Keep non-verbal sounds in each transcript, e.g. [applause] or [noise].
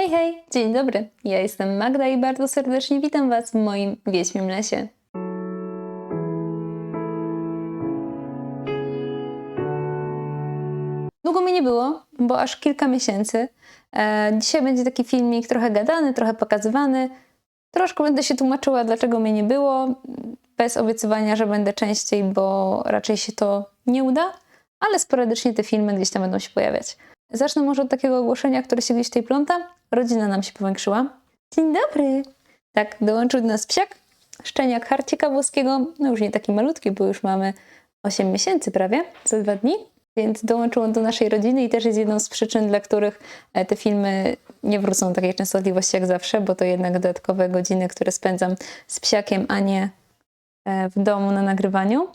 Hej, hej, dzień dobry. Ja jestem Magda i bardzo serdecznie witam Was w moim Wieśmim Lesie. Długo mi nie było, bo aż kilka miesięcy. E, dzisiaj będzie taki filmik trochę gadany, trochę pokazywany. Troszkę będę się tłumaczyła, dlaczego mnie nie było, bez obiecywania, że będę częściej, bo raczej się to nie uda, ale sporadycznie te filmy gdzieś tam będą się pojawiać. Zacznę może od takiego ogłoszenia, które się gdzieś tutaj pląta. Rodzina nam się powiększyła. Dzień dobry! Tak, dołączył do nas psiak, szczeniak harcika włoskiego. No już nie taki malutki, bo już mamy 8 miesięcy prawie, za dwa dni. Więc dołączył on do naszej rodziny i też jest jedną z przyczyn, dla których e, te filmy nie wrócą w takiej częstotliwości jak zawsze, bo to jednak dodatkowe godziny, które spędzam z psiakiem, a nie e, w domu na nagrywaniu.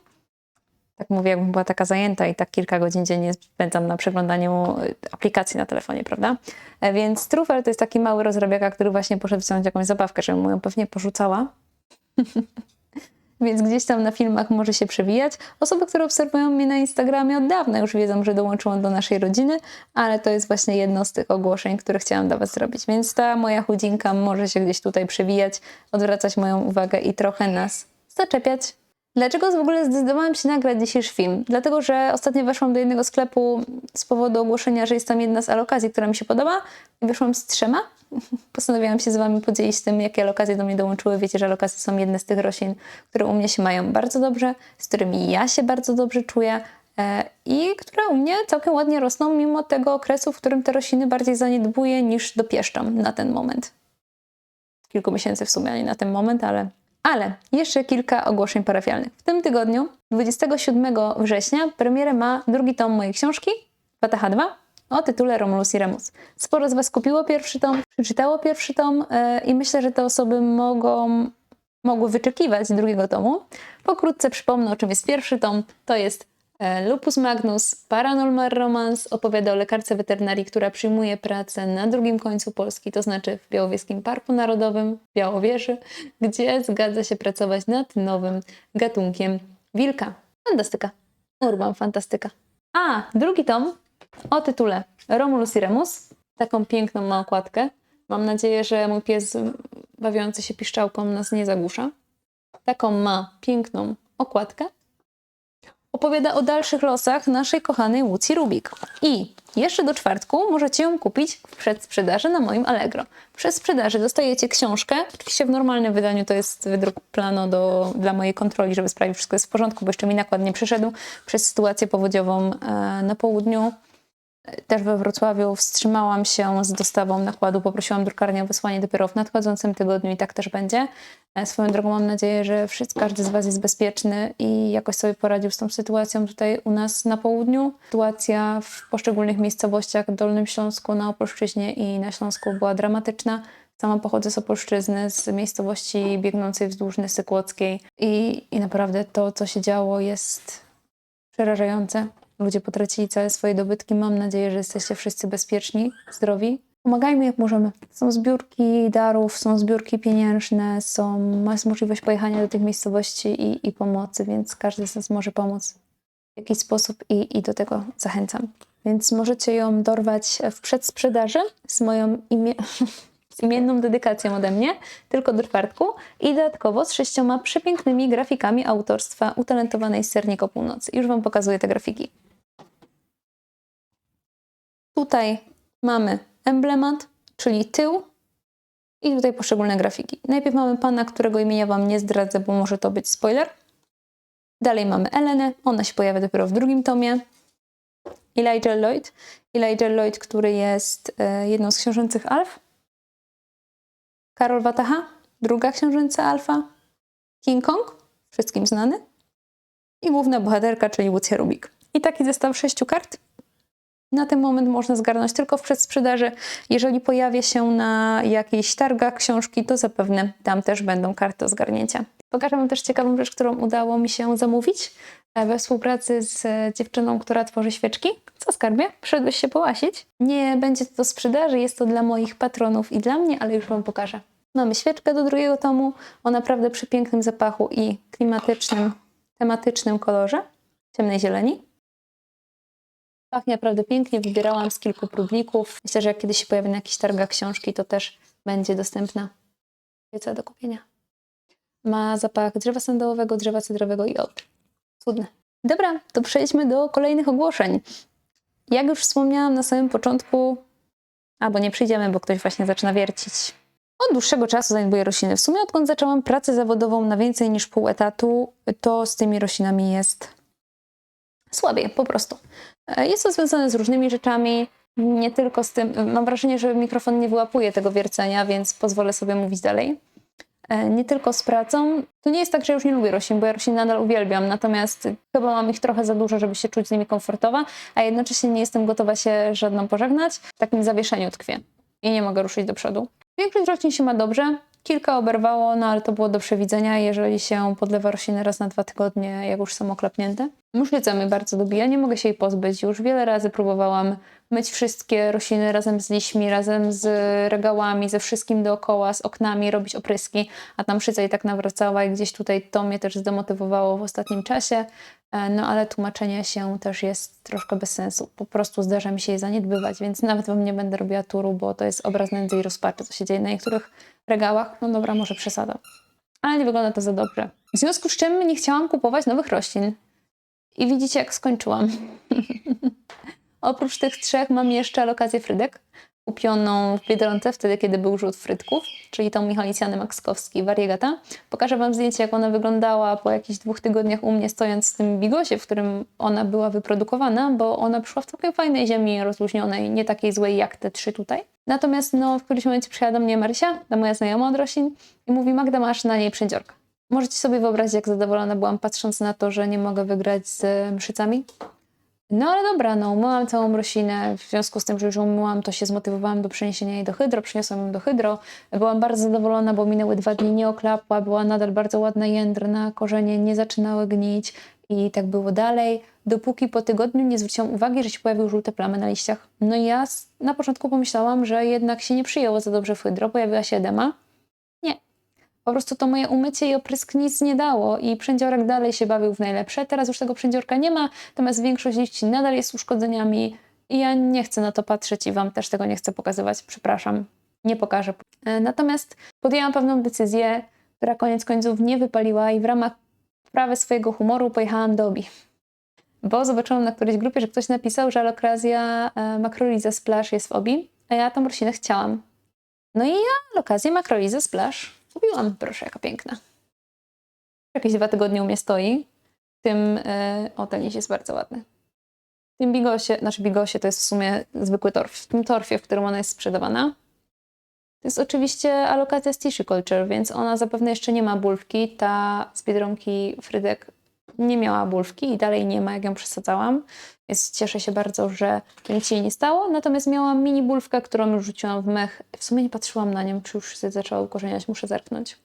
Tak mówię, jakbym była taka zajęta i tak kilka godzin dziennie spędzam na przeglądaniu y, aplikacji na telefonie, prawda? E, Więc Trufel to jest taki mały rozrabiaka, który właśnie poszedł wziąć jakąś zabawkę, żebym mu ją pewnie porzucała. [laughs] Więc gdzieś tam na filmach może się przewijać. Osoby, które obserwują mnie na Instagramie od dawna już wiedzą, że dołączyłam do naszej rodziny, ale to jest właśnie jedno z tych ogłoszeń, które chciałam dla Was zrobić. Więc ta moja chudzinka może się gdzieś tutaj przewijać, odwracać moją uwagę i trochę nas zaczepiać. Dlaczego w ogóle zdecydowałam się nagrać dzisiejszy film? Dlatego, że ostatnio weszłam do jednego sklepu z powodu ogłoszenia, że jest tam jedna z alokazji, która mi się podoba i wyszłam z trzema. [laughs] Postanowiłam się z Wami podzielić tym, jakie alokacje do mnie dołączyły. Wiecie, że alokacje są jedne z tych roślin, które u mnie się mają bardzo dobrze, z którymi ja się bardzo dobrze czuję e, i które u mnie całkiem ładnie rosną, mimo tego okresu, w którym te rośliny bardziej zaniedbuję niż dopieszczam na ten moment. Kilku miesięcy w sumie, nie na ten moment, ale ale jeszcze kilka ogłoszeń parafialnych. W tym tygodniu, 27 września, premierę ma drugi tom mojej książki, Wataha 2, o tytule Romulus i Remus. Sporo z Was kupiło pierwszy tom, przeczytało pierwszy tom yy, i myślę, że te osoby mogą, mogły wyczekiwać drugiego tomu. Pokrótce przypomnę, o czym jest pierwszy tom. To jest Lupus Magnus, Paranormal Romance, opowiada o lekarce weterynarii, która przyjmuje pracę na drugim końcu Polski, to znaczy w Białowieskim Parku Narodowym, w Białowieży, gdzie zgadza się pracować nad nowym gatunkiem wilka. Fantastyka. Urban fantastyka. A, drugi tom o tytule Romulus i Remus. Taką piękną ma okładkę. Mam nadzieję, że mój pies bawiący się piszczałką nas nie zagłusza. Taką ma piękną okładkę opowiada o dalszych losach naszej kochanej Łucji Rubik. I jeszcze do czwartku możecie ją kupić w przedsprzedaży na moim Allegro. W przedsprzedaży dostajecie książkę. Oczywiście w normalnym wydaniu to jest wydruk plano do, dla mojej kontroli, żeby sprawdzić, że wszystko jest w porządku, bo jeszcze mi nakład nie przyszedł przez sytuację powodziową e, na południu. Też we Wrocławiu wstrzymałam się z dostawą nakładu, poprosiłam drukarnię o wysłanie dopiero w nadchodzącym tygodniu i tak też będzie. E, Swoją drogą mam nadzieję, że wszyscy, każdy z Was jest bezpieczny i jakoś sobie poradził z tą sytuacją tutaj u nas na południu. Sytuacja w poszczególnych miejscowościach w Dolnym Śląsku, na Opolszczyźnie i na Śląsku była dramatyczna. Sama pochodzę z Opolszczyzny, z miejscowości biegnącej wzdłuż Nysy Kłodzkiej i, i naprawdę to, co się działo jest przerażające. Ludzie potracili całe swoje dobytki. Mam nadzieję, że jesteście wszyscy bezpieczni, zdrowi. Pomagajmy jak możemy. Są zbiórki darów, są zbiórki pieniężne, są, jest możliwość pojechania do tych miejscowości i, i pomocy, więc każdy z nas może pomóc w jakiś sposób i, i do tego zachęcam. Więc możecie ją dorwać w przedsprzedaży z moją imię... [laughs] z imienną dedykacją ode mnie, tylko do czwartku i dodatkowo z sześcioma przepięknymi grafikami autorstwa utalentowanej Sernik o północy. Już Wam pokazuję te grafiki. Tutaj mamy emblemat, czyli tył i tutaj poszczególne grafiki. Najpierw mamy pana, którego imienia Wam nie zdradzę, bo może to być spoiler. Dalej mamy Elenę, ona się pojawia dopiero w drugim tomie. Elijah Lloyd, Elijah Lloyd, który jest e, jedną z książęcych alf. Karol Wataha, druga książęca alfa. King Kong, wszystkim znany. I główna bohaterka, czyli Lucja Rubik. I taki zestaw sześciu kart. Na ten moment można zgarnąć tylko w przedsprzedaży. Jeżeli pojawię się na jakichś targach książki, to zapewne tam też będą karty do zgarnięcia. Pokażę Wam też ciekawą rzecz, którą udało mi się zamówić we współpracy z e, dziewczyną, która tworzy świeczki. Co skarbie? Przyszedłeś się połasić? Nie będzie to sprzedaży, jest to dla moich patronów i dla mnie, ale już Wam pokażę. Mamy świeczkę do drugiego tomu o naprawdę przepięknym zapachu i klimatycznym, tematycznym kolorze ciemnej zieleni. Pachnie naprawdę pięknie, wybierałam z kilku próbników. Myślę, że jak kiedyś się pojawi na jakichś targach książki, to też będzie dostępna pieca do kupienia. Ma zapach drzewa sandałowego, drzewa cydrowego i ołd. Cudne. Dobra, to przejdźmy do kolejnych ogłoszeń. Jak już wspomniałam na samym początku, albo nie przyjdziemy, bo ktoś właśnie zaczyna wiercić. Od dłuższego czasu zajmuję rośliny. W sumie odkąd zaczęłam pracę zawodową na więcej niż pół etatu, to z tymi roślinami jest słabiej, po prostu. E, Jest to związane z różnymi rzeczami, nie tylko z tym. Mam wrażenie, że mikrofon nie wyłapuje tego wiercenia, więc pozwolę sobie mówić dalej. E, Nie tylko z pracą. To nie jest tak, że już nie lubię roślin, bo ja rośliny nadal uwielbiam, natomiast chyba mam ich trochę za dużo, żeby się czuć z nimi komfortowa, a jednocześnie nie jestem gotowa się żadną pożegnać. W takim zawieszeniu tkwię i nie mogę ruszyć do przodu. Większość roślin się ma dobrze, kilka oberwało, no ale to było do przewidzenia, jeżeli się podlewa rośliny raz na dwa tygodnie, jak już są oklapnięte. Muszlica mnie bardzo dobija, nie mogę się jej pozbyć. Już wiele razy próbowałam myć wszystkie rośliny razem z liśćmi, razem z regałami, ze wszystkim dookoła, z oknami, robić opryski, a tam szyca i tak nawracała i gdzieś tutaj to mnie też zdemotywowało w ostatnim czasie. E, No ale tłumaczenie się też jest troszkę bez sensu. Po prostu zdarza mi się je zaniedbywać, więc nawet wam nie będę robiła turu, bo to jest obraz nędzy i rozpaczy, co się dzieje na niektórych regałach. No dobra, może przesada. Ale nie wygląda to za dobrze. W związku z czym nie chciałam kupować nowych roślin. I widzicie, jak skończyłam. [laughs] Oprócz tych trzech mam jeszcze alokację frydek, kupioną w Biedronce wtedy, kiedy był rzut frytków, czyli tą Michalicjany Makskowski Variegata. Pokażę Wam zdjęcie, jak ona wyglądała po jakichś dwóch tygodniach u mnie, stojąc w tym bigosie, w którym ona była wyprodukowana, bo ona przyszła w całkiem fajnej ziemi, rozluźnionej, nie takiej złej jak te trzy tutaj. Natomiast no, w którymś momencie przyjechała do mnie Marysia, ta moja znajoma od roślin, i mówi, Magda, masz na niej przędziorka. Możecie sobie wyobrazić, jak zadowolona byłam, patrząc na to, że nie mogę wygrać z mszycami. No ale dobra, no umyłam całą roślinę, w związku z tym, że już umyłam, to się zmotywowałam do przeniesienia jej do hydro, przyniosłam ją do hydro. Byłam bardzo zadowolona, bo minęły dwa dni, nie oklapła, była nadal bardzo ładna, jędrna, korzenie nie zaczynały gnić i tak było dalej, dopóki po tygodniu nie zwróciłam uwagi, że się pojawiły żółte plamy na liściach. No i ja na początku pomyślałam, że jednak się nie przyjęło za dobrze w hydro, pojawiła się edema. Po prostu to moje umycie i oprysk nic nie dało i przędziorek dalej się bawił w najlepsze. Teraz już tego przędziorka nie ma, natomiast większość liści nadal jest z uszkodzeniami i ja nie chcę na to patrzeć i Wam też tego nie chcę pokazywać. Przepraszam, nie pokażę. E, Natomiast podjęłam pewną decyzję, która koniec końców nie wypaliła i w ramach prawy swojego humoru pojechałam do Obi. Bo zobaczyłam na którejś grupie, że ktoś napisał, że alokrazja e, Macrorhiza Splash jest w Obi, a ja tą roślinę chciałam. No i ja alokazję Macrorhiza Splash kupiłam. Proszę, jaka piękna. Jakieś dwa tygodnie u mnie stoi. Tym, e, o ten liść jest bardzo ładny. W tym bigosie, znaczy bigosie to jest w sumie zwykły torf. W tym torfie, w którym ona jest sprzedawana, to jest oczywiście alokacja z tissue culture, więc ona zapewne jeszcze nie ma bulwki. Ta z Biedronki Frydek nie miała bulwki i dalej nie ma, jak ją przesadzałam. Więc cieszę się bardzo, że nic się nie stało. Natomiast miałam mini bulwkę, którą już rzuciłam w mech. W sumie nie patrzyłam na nią, czy już się zaczęła ukorzeniać. Muszę zerknąć.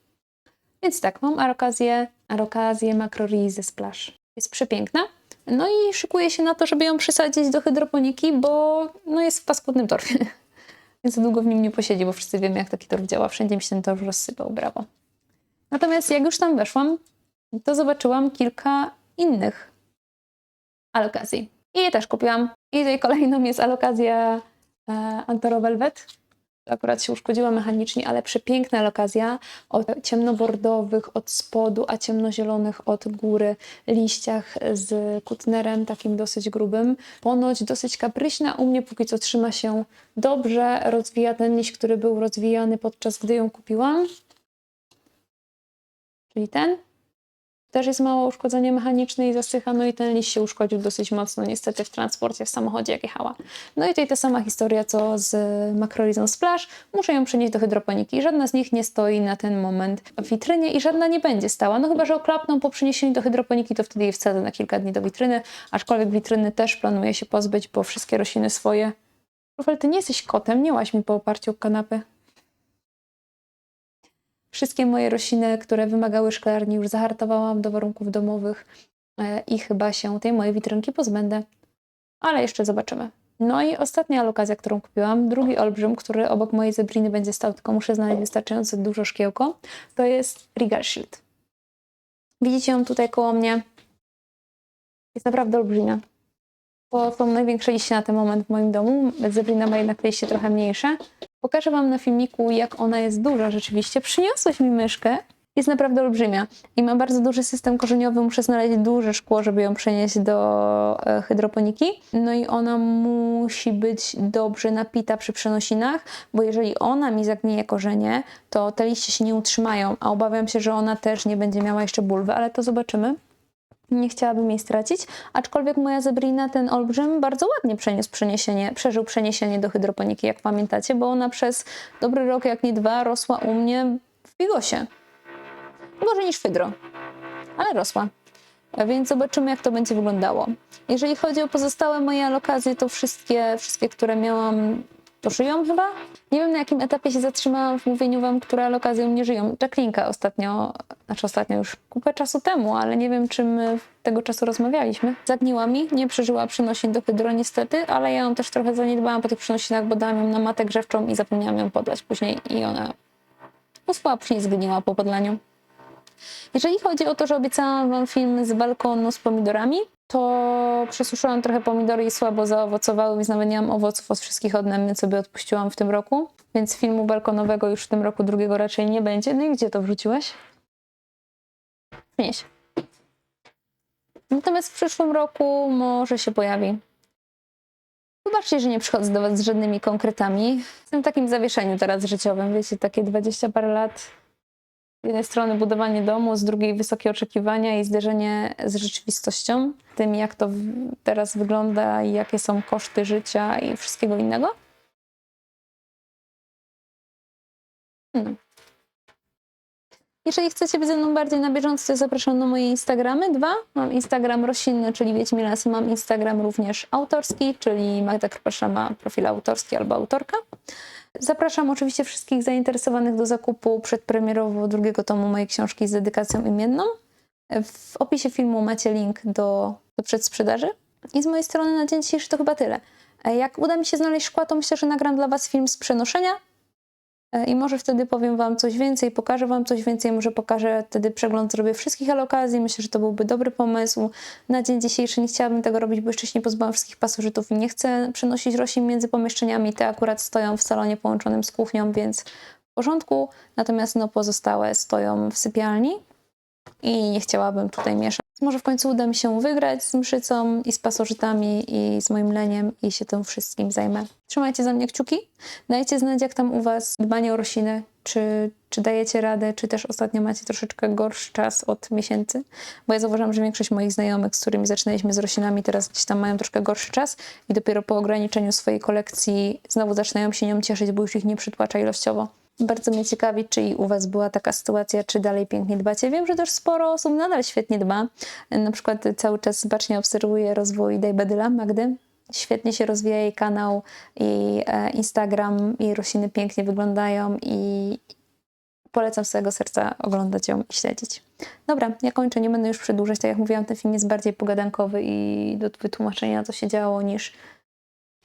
Więc tak, mam arokazję, arokazję Macrorhizy Splash. Jest przepiękna. No i szykuję się na to, żeby ją przysadzić do hydroponiki, bo no jest w paskudnym torfie. [laughs] Więc długo w nim nie posiedzi, bo wszyscy wiemy, jak taki torf działa. Wszędzie mi się ten torf rozsypał, brawo. Natomiast jak już tam weszłam, to zobaczyłam kilka innych alokazji. I je też kupiłam. I tutaj kolejną jest alokazja e, Antoro Velvet. Akurat się uszkodziła mechanicznie, ale przepiękna alokazja o ciemnobordowych od spodu, a ciemnozielonych od góry liściach z kutnerem takim dosyć grubym. Ponoć dosyć kapryśna, u mnie póki co trzyma się dobrze. Rozwija ten liść, który był rozwijany podczas gdy ją kupiłam. Czyli ten. Też jest mało uszkodzenie mechaniczne i zasycha, no i ten liść się uszkodził dosyć mocno niestety w transporcie, w samochodzie jak jechała. No i tutaj ta sama historia co z Macrolizą Splash. Muszę ją przenieść do hydroponiki. Żadna z nich nie stoi na ten moment w witrynie i żadna nie będzie stała. No chyba, że oklapną po przeniesieniu do hydroponiki, to wtedy je wsadzę na kilka dni do witryny, aczkolwiek witryny też planuję się pozbyć, bo wszystkie rośliny swoje... Rufel, ty nie jesteś kotem, nie łaź mi po oparciu o kanapę. Wszystkie moje rośliny, które wymagały szklarni, już zahartowałam do warunków domowych e, i chyba się tej mojej witrynki pozbędę. Ale jeszcze zobaczymy. No i ostatnia alokazja, którą kupiłam, drugi olbrzym, który obok mojej zebriny będzie stał, tylko muszę znaleźć wystarczająco dużo szkiełko, to jest Regal Shield. Widzicie ją tutaj koło mnie? Jest naprawdę olbrzymia. To są największe liście na ten moment w moim domu. Zebrina ma jednak liście trochę mniejsze. Pokażę Wam na filmiku, jak ona jest duża rzeczywiście. Przyniosłeś mi myszkę. Jest naprawdę olbrzymia i ma bardzo duży system korzeniowy. Muszę znaleźć duże szkło, żeby ją przenieść do e, hydroponiki. No i ona musi być dobrze napita przy przenosinach, bo jeżeli ona mi zagnieje korzenie, to te liście się nie utrzymają, a obawiam się, że ona też nie będzie miała jeszcze bulwy, ale to zobaczymy. Nie chciałabym jej stracić, aczkolwiek moja zebrina, ten olbrzym, bardzo ładnie przeniósł przeniesienie, przeżył przeniesienie do hydroponiki, jak pamiętacie, bo ona przez dobry rok, jak nie dwa, rosła u mnie w bigosie. Gorzej niż fydro, ale rosła. A Więc zobaczymy, jak to będzie wyglądało. Jeżeli chodzi o pozostałe moje alokacje, to wszystkie, wszystkie które miałam, to żyją chyba. Nie wiem, na jakim etapie się zatrzymałam w mówieniu wam, które alokacje u mnie żyją. Jacquelinka ostatnio, znaczy ostatnio już kupę czasu temu, ale nie wiem, czy my tego czasu rozmawialiśmy. Zagniła mi, nie przeżyła przenosin do hydro niestety, ale ja ją też trochę zaniedbałam po tych przenosinach, bo dałam ją na matę grzewczą i zapomniałam ją podlać później i ona uspała, później zgniła po podlaniu. Jeżeli chodzi o to, że obiecałam Wam film z balkonu z pomidorami, to przesuszyłam trochę pomidory i słabo zaowocowały, więc nawet nie mam owoców od wszystkich odmian, sobie odpuściłam w tym roku. Więc filmu balkonowego już w tym roku drugiego raczej nie będzie. No i gdzie to wrzuciłeś? Nieś. Natomiast w przyszłym roku może się pojawi. Wybaczcie, że nie przychodzę do Was z żadnymi konkretami. Jestem w takim zawieszeniu teraz życiowym, wiecie, takie 20 parę lat z jednej strony budowanie domu, z drugiej wysokie oczekiwania i zderzenie z rzeczywistością, tym jak to teraz wygląda i jakie są koszty życia i wszystkiego innego. No. Jeżeli chcecie być ze mną bardziej na bieżąco, zapraszam na moje Instagramy. Dwa. Mam Instagram roślinny, czyli Wiedźmilas. Mam Instagram również autorski, czyli Magda Krpasza ma profil autorski albo autorka. Zapraszam oczywiście wszystkich zainteresowanych do zakupu przedpremierowo drugiego tomu mojej książki z dedykacją imienną. W opisie filmu macie link do, do przedsprzedaży. I z mojej strony na dzień dzisiejszy to chyba tyle. Jak uda mi się znaleźć szkła, to myślę, że nagram dla Was film z przenoszenia. E, I może wtedy powiem Wam coś więcej, pokażę Wam coś więcej, może pokażę wtedy przegląd zrobię wszystkich alokazji. Myślę, że to byłby dobry pomysł. Na dzień dzisiejszy nie chciałabym tego robić, bo jeszcze się nie pozbyłam wszystkich pasożytów i nie chcę przenosić roślin między pomieszczeniami. Te akurat stoją w salonie połączonym z kuchnią, więc w porządku. Natomiast no, pozostałe stoją w sypialni i nie chciałabym tutaj mieszać. Może w końcu uda mi się wygrać z mszycą i z pasożytami i z moim leniem i się tym wszystkim zajmę. Trzymajcie za mnie kciuki. Dajcie znać, jak tam u Was dbanie o rośliny. Czy, czy dajecie radę, czy też ostatnio macie troszeczkę gorszy czas od miesięcy. Bo ja zauważam, że większość moich znajomych, z którymi zaczynaliśmy z roślinami, teraz gdzieś tam mają troszkę gorszy czas i dopiero po ograniczeniu swojej kolekcji znowu zaczynają się nią cieszyć, bo już ich nie przytłacza ilościowo. Bardzo mnie ciekawi, czy i u Was była taka sytuacja, czy dalej pięknie dbacie. Wiem, że też sporo osób nadal świetnie dba. Na przykład cały czas bacznie obserwuję rozwój Dejbedyla Magdy. Świetnie się rozwija jej kanał i e, Instagram, i rośliny pięknie wyglądają i polecam z całego serca oglądać ją i śledzić. Dobra, ja kończę, nie będę już przedłużać. Tak jak mówiłam, ten film jest bardziej pogadankowy i do wytłumaczenia, co się działo, niż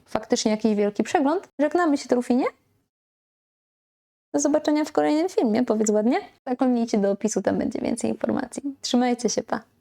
faktycznie jakiś wielki przegląd. Żegnamy się, Trufinie. Do zobaczenia w kolejnym filmie, powiedz ładnie. Zaglądnijcie do opisu, tam będzie więcej informacji. Trzymajcie się, pa!